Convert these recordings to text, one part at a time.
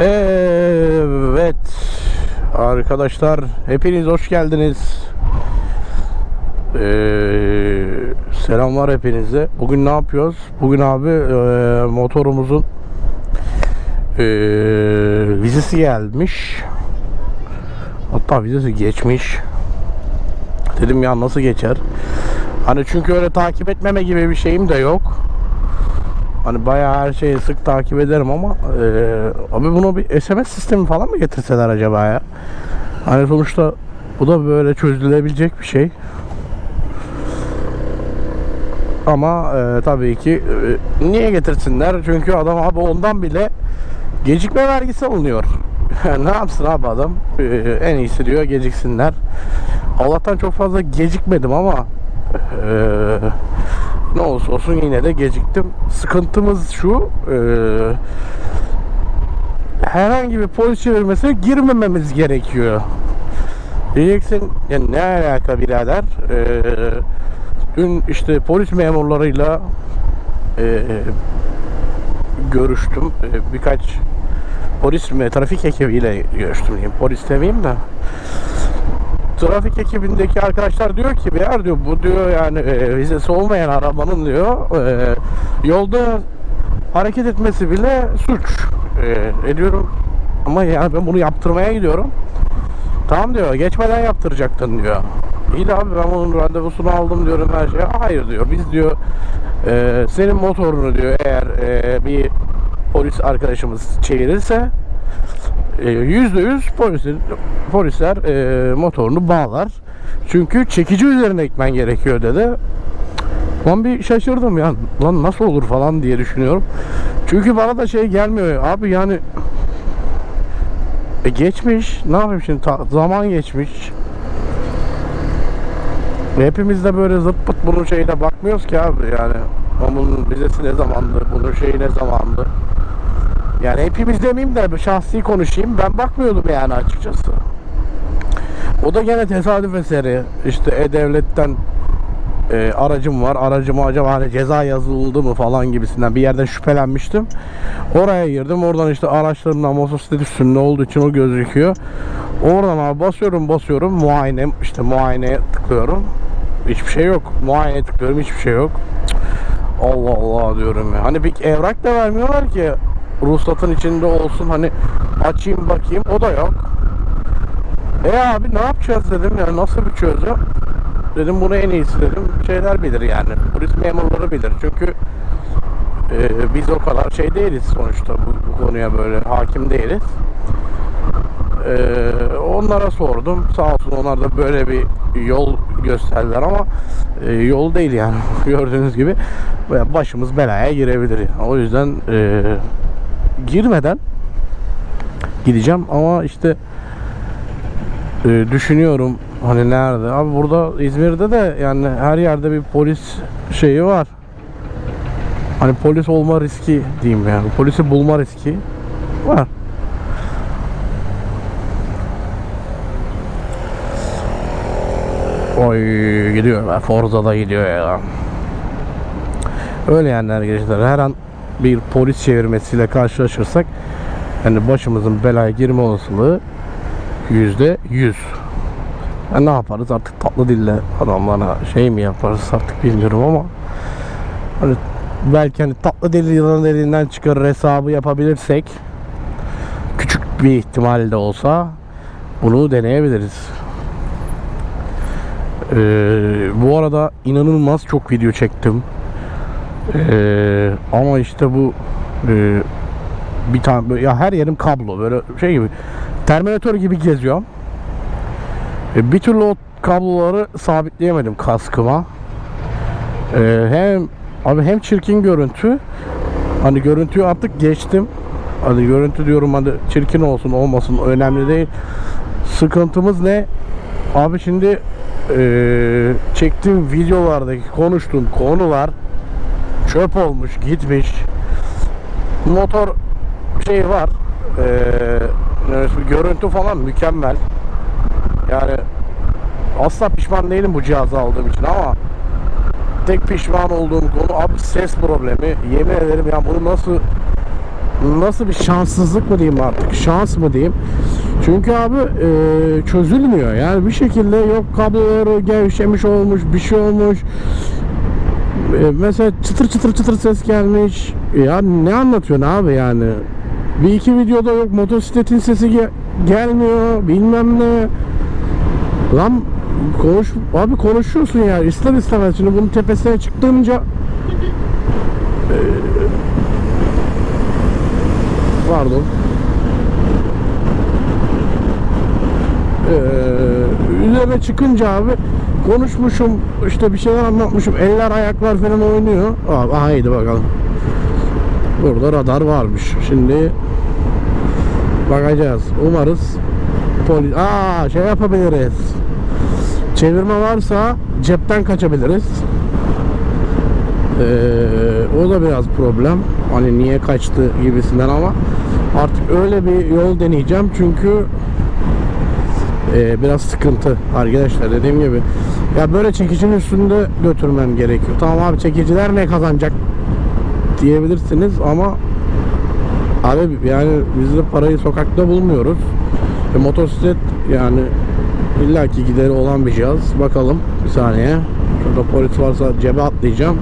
Evet arkadaşlar hepiniz hoş geldiniz. Ee, selamlar hepinize. Bugün ne yapıyoruz? Bugün abi e, motorumuzun e, vizesi gelmiş. Hatta vizesi geçmiş. Dedim ya nasıl geçer? Hani çünkü öyle takip etmeme gibi bir şeyim de yok. Hani bayağı her şeyi sık takip ederim ama e, abi bunu bir SMS sistemi falan mı getirseler acaba ya? Hani sonuçta bu da böyle çözülebilecek bir şey. Ama e, tabii ki e, niye getirsinler? Çünkü adam abi ondan bile gecikme vergisi alınıyor. ne yapsın abi adam? E, en iyisi diyor geciksinler. Allah'tan çok fazla gecikmedim ama e, ne olursa olsun yine de geciktim. Sıkıntımız şu e, herhangi bir polis çevirmesine girmememiz gerekiyor. Diyeceksin ya ne alaka birader? E, dün işte polis memurlarıyla e, görüştüm. E, birkaç polis mi trafik ekibiyle görüştüm diyeyim. Polis demeyeyim de trafik ekibindeki arkadaşlar diyor ki bir diyor bu diyor yani e, vizesi olmayan arabanın diyor e, yolda hareket etmesi bile suç. E, ediyorum ama yani ben bunu yaptırmaya gidiyorum. Tamam diyor geçmeden yaptıracaktın diyor. İyi de abi ben bunun randevusunu aldım diyorum her şeye. Hayır diyor biz diyor e, senin motorunu diyor eğer e, bir polis arkadaşımız çevirirse e, yüzde yüz polisler, polisler e, motorunu bağlar. Çünkü çekici üzerine gitmen gerekiyor dedi. Lan bir şaşırdım ya. Lan nasıl olur falan diye düşünüyorum. Çünkü bana da şey gelmiyor. Abi yani e geçmiş. Ne yapayım şimdi? Ta- zaman geçmiş. Hepimiz de böyle zırt pırt bunun şeyine bakmıyoruz ki abi yani. Bunun vizesi ne zamandı? Bunun şeyi ne zamandı? Yani hepimiz demeyeyim de şahsi konuşayım. Ben bakmıyordum yani açıkçası. O da gene tesadüf eseri. İşte E-Devlet'ten e, aracım var. Aracıma acaba hani ceza yazıldı mı falan gibisinden bir yerden şüphelenmiştim. Oraya girdim. Oradan işte araçlarımdan motosiklet üstünde olduğu için o gözüküyor. Oradan abi basıyorum basıyorum. Muayene işte muayene tıklıyorum. Hiçbir şey yok. Muayene tıklıyorum. Hiçbir şey yok. Allah Allah diyorum ya. Hani bir evrak da vermiyorlar ki ruhsatın içinde olsun hani açayım bakayım o da yok. E abi ne yapacağız dedim ya nasıl bir çözüm? Dedim bunu en iyisi dedim şeyler bilir yani polis memurları bilir çünkü e, biz o kadar şey değiliz sonuçta bu, bu konuya böyle hakim değiliz. E, onlara sordum sağ olsun onlar da böyle bir yol gösterdiler ama e, yol değil yani gördüğünüz gibi başımız belaya girebilir yani. o yüzden e, girmeden gideceğim. Ama işte e, düşünüyorum hani nerede? Abi burada İzmir'de de yani her yerde bir polis şeyi var. Hani polis olma riski diyeyim yani. Polisi bulma riski var. Oy gidiyor be. Forza'da gidiyor ya. Öyle yani arkadaşlar her an bir polis çevirmesiyle karşılaşırsak yani başımızın belaya girme olasılığı yüzde yüz. Ya ne yaparız artık tatlı dille adamlara şey mi yaparız artık bilmiyorum ama hani belki hani tatlı dil yılan elinden çıkarır hesabı yapabilirsek küçük bir ihtimal de olsa bunu deneyebiliriz. Ee, bu arada inanılmaz çok video çektim. Ee, ama işte bu e, bir tane ya her yerim kablo böyle şey gibi Terminator gibi geziyorum. E, bir türlü o kabloları sabitleyemedim kaskıma. E, hem abi hem çirkin görüntü hani görüntüyü artık geçtim. Hani görüntü diyorum hani çirkin olsun olmasın önemli değil. Sıkıntımız ne? Abi şimdi e, çektiğim videolardaki konuştuğum konular çöp olmuş gitmiş motor şey var ee, görüntü falan mükemmel yani asla pişman değilim bu cihazı aldığım için ama tek pişman olduğum konu abi ses problemi yemin ederim ya bunu nasıl nasıl bir şanssızlık mı diyeyim artık şans mı diyeyim. Çünkü abi e, çözülmüyor. Yani bir şekilde yok kabloları gevşemiş olmuş bir şey olmuş. E, mesela çıtır çıtır çıtır ses gelmiş. Ya ne anlatıyorsun abi yani? Bir iki videoda yok motosikletin sesi ge- gelmiyor bilmem ne. Lan konuş abi konuşuyorsun ya ister istemez şimdi bunun tepesine çıktığınca e, pardon Ee, üzerine çıkınca abi konuşmuşum işte bir şeyler anlatmışım. Eller ayaklar falan oynuyor. Abi haydi bakalım. Burada radar varmış. Şimdi bakacağız. Umarız polis aa şey yapabiliriz. Çevirme varsa cepten kaçabiliriz. Ee, o da biraz problem. Hani niye kaçtı gibisinden ama artık öyle bir yol deneyeceğim. Çünkü ee, biraz sıkıntı arkadaşlar dediğim gibi. Ya böyle çekicinin üstünde götürmem gerekiyor. Tamam abi çekiciler ne kazanacak diyebilirsiniz ama abi yani biz de parayı sokakta bulmuyoruz. E, motosiklet yani illaki gideri olan bir cihaz. Bakalım bir saniye. Şurada polis varsa cebe atlayacağım.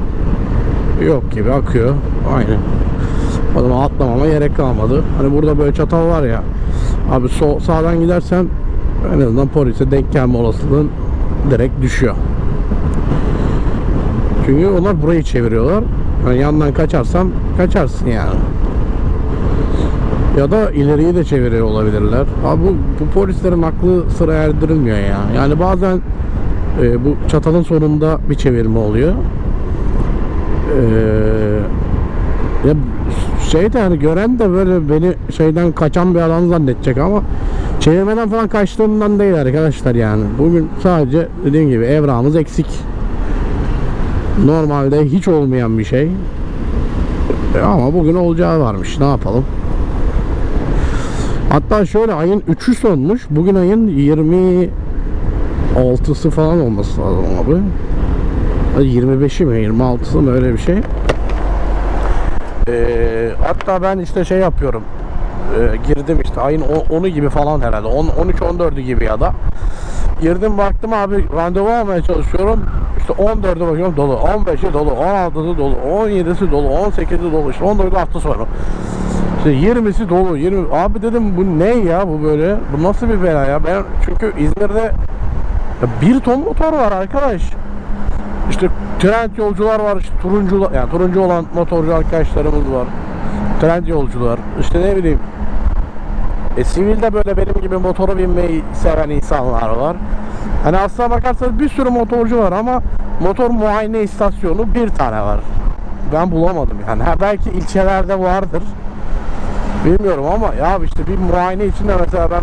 Yok gibi akıyor. Aynen. O zaman atlamama gerek kalmadı. Hani burada böyle çatal var ya. Abi sol, sağdan gidersen en azından polise denk gelme olasılığın direkt düşüyor. Çünkü onlar burayı çeviriyorlar. Yani yandan kaçarsan kaçarsın yani. Ya da ileriyi de çeviriyor olabilirler. Abi bu, bu polislerin aklı sıra erdirilmiyor ya. Yani bazen e, bu çatalın sonunda bir çevirme oluyor. Eee ya şey de hani gören de böyle beni şeyden kaçan bir adam zannedecek ama çevirmeden falan kaçtığımdan değil arkadaşlar yani. Bugün sadece dediğim gibi evrağımız eksik. Normalde hiç olmayan bir şey. E ama bugün olacağı varmış. Ne yapalım? Hatta şöyle ayın 3'ü sonmuş. Bugün ayın 26'sı falan olması lazım abi. 25'i mi 26'sı mı öyle bir şey. Ee, hatta ben işte şey yapıyorum. Ee, girdim işte ayın 10'u gibi falan herhalde. 10 13 14'ü gibi ya da. Girdim baktım abi randevu almaya çalışıyorum. İşte 14'e bakıyorum dolu, 15'i dolu, 16'sı dolu, 17'si dolu, 18'i dolu, işte 14'ü hafta sonu. İşte 20'si dolu, 20 abi dedim bu ne ya bu böyle? Bu nasıl bir bela ya? Ben çünkü İzmir'de bir ton motor var arkadaş. İşte trend yolcular var, işte turuncu yani turuncu olan motorcu arkadaşlarımız var. Trend yolcular. İşte ne bileyim. E sivilde böyle benim gibi motora binmeyi seven insanlar var. Hani aslına bakarsanız bir sürü motorcu var ama motor muayene istasyonu bir tane var. Ben bulamadım yani. Ha belki ilçelerde vardır. Bilmiyorum ama ya işte bir muayene için de mesela ben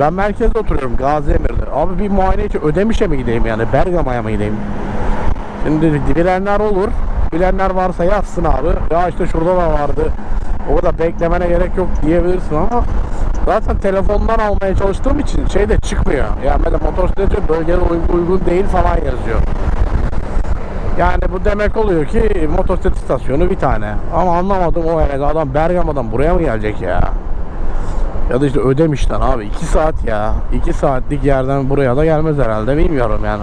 ben merkezde oturuyorum Gazi Emir'de. Abi bir muayene için Ödemiş'e mi gideyim yani Bergama'ya mı gideyim? Şimdi bilenler olur. Bilenler varsa yazsın abi. Ya işte şurada da vardı. O kadar beklemene gerek yok diyebilirsin ama zaten telefondan almaya çalıştığım için şey de çıkmıyor. Yani mesela motosikletçi bölgede uy- uygun değil falan yazıyor. Yani bu demek oluyor ki motosiklet istasyonu bir tane. Ama anlamadım o yani adam Bergama'dan buraya mı gelecek ya? Ya da işte Ödemiş'ten abi 2 saat ya. 2 saatlik yerden buraya da gelmez herhalde bilmiyorum yani.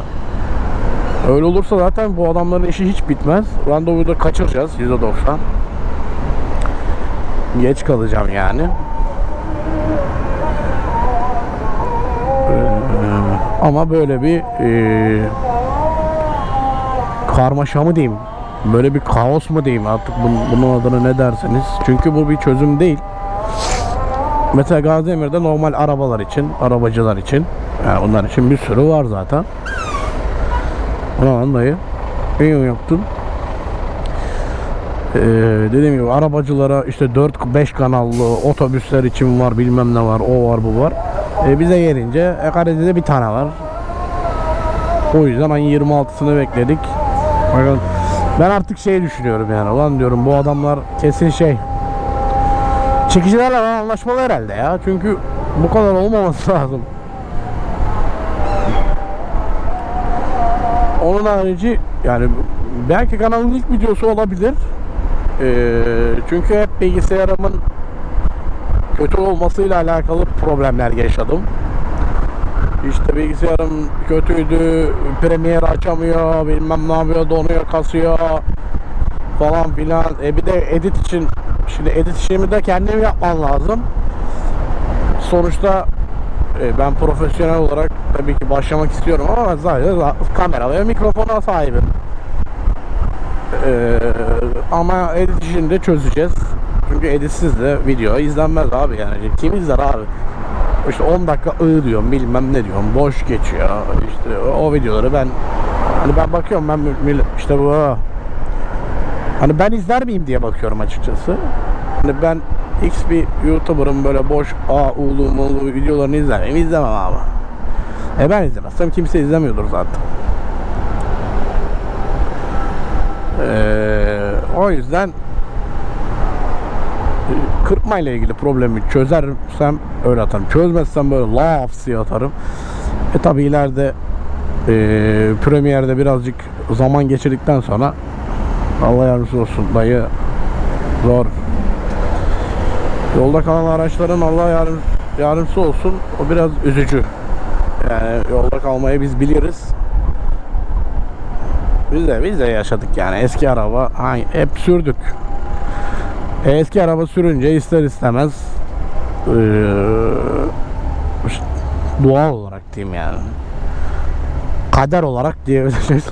Öyle olursa zaten bu adamların işi hiç bitmez. Randevuyu da kaçıracağız %90. Geç kalacağım yani. Ee, ama böyle bir e, karmaşa mı diyeyim? Böyle bir kaos mu diyeyim artık bunun, adını ne derseniz. Çünkü bu bir çözüm değil. Mesela Gaziemir'de normal arabalar için, arabacılar için, yani onlar için bir sürü var zaten. Ulan dayı, iyi yaptın. Ee, dediğim gibi arabacılara işte 4-5 kanallı otobüsler için var bilmem ne var o var bu var. Ee, bize gelince Ekare'de bir tane var. O yüzden ayın 26'sını bekledik. Bakın ben artık şey düşünüyorum yani ulan diyorum bu adamlar kesin şey çekicilerle anlaşmalı herhalde ya çünkü bu kadar olmaması lazım. Onun harici yani belki kanalın ilk videosu olabilir. Ee, çünkü hep bilgisayarımın kötü olmasıyla alakalı problemler yaşadım. İşte bilgisayarım kötüydü, Premiere açamıyor, bilmem ne yapıyor, donuyor, kasıyor falan filan. E bir de edit için, şimdi edit işimi de kendim yapmam lazım. Sonuçta e, ben profesyonel olarak tabii ki başlamak istiyorum ama ben sadece za- kamera ve mikrofona sahibim. Ee, ama edit de çözeceğiz. Çünkü editsiz de video izlenmez abi yani. Kim izler abi? İşte 10 dakika ı diyorum bilmem ne diyorum boş geçiyor. İşte o videoları ben hani ben bakıyorum ben işte bu hani ben izler miyim diye bakıyorum açıkçası. Hani ben X bir YouTuber'ın böyle boş a ulu mulu videolarını izler miyim? İzlemem abi. E ben izlemezsem kimse izlemiyordur zaten. Ee, o yüzden e, kırpma ile ilgili problemi çözersem öyle atarım. Çözmezsem böyle laf diye atarım. E tabi ileride e, Premiere'de birazcık zaman geçirdikten sonra Allah yardımcısı olsun dayı zor. Yolda kalan araçların Allah yardım, yardımcısı olsun. O biraz üzücü. Yani yolda kalmayı biz biliriz. Biz de biz de yaşadık yani eski araba hangi, hep sürdük. Eski araba sürünce ister istemez doğal olarak diyeyim yani. Kader olarak diyebiliriz.